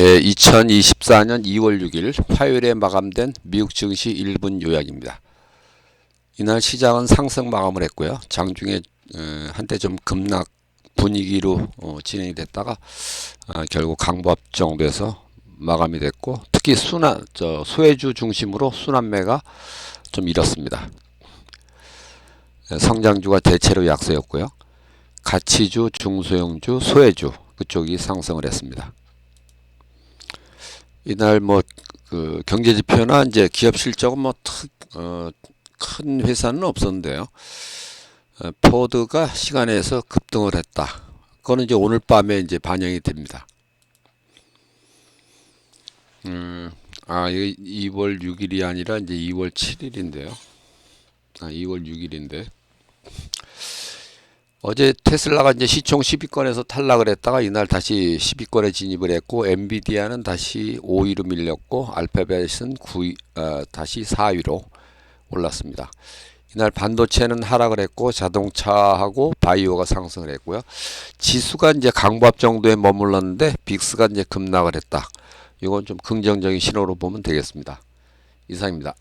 예, 2024년 2월 6일 화요일에 마감된 미국 증시 1분 요약입니다. 이날 시장은 상승 마감을 했고요. 장중에 에, 한때 좀 급락 분위기로 어, 진행이 됐다가 아, 결국 강보합 정도에서 마감이 됐고 특히 순환 저 소외주 중심으로 순환매가 좀 일었습니다. 예, 성장주가 대체로 약세였고요. 가치주, 중소형주, 소외주 그쪽이 상승을 했습니다. 이날 뭐 그 경제 지표나 이제 기업 실적은 뭐특어큰 회사는 없었는데요. 어, 포드가 시간에서 급등을 했다. 그거는 이제 오늘 밤에 이제 반영이 됩니다. 음, 아, 이게 2월 6일이 아니라 이제 2월 7일인데요. 아, 2월 6일인데. 어제 테슬라가 이제 시총 10위권에서 탈락을 했다가 이날 다시 10위권에 진입을 했고 엔비디아는 다시 5위로 밀렸고 알파벳은 9위, 어, 다시 4위로 올랐습니다. 이날 반도체는 하락을 했고 자동차하고 바이오가 상승을 했고요. 지수가 이제 강보합 정도에 머물렀는데 빅스가 이제 급락을 했다. 이건 좀 긍정적인 신호로 보면 되겠습니다. 이상입니다.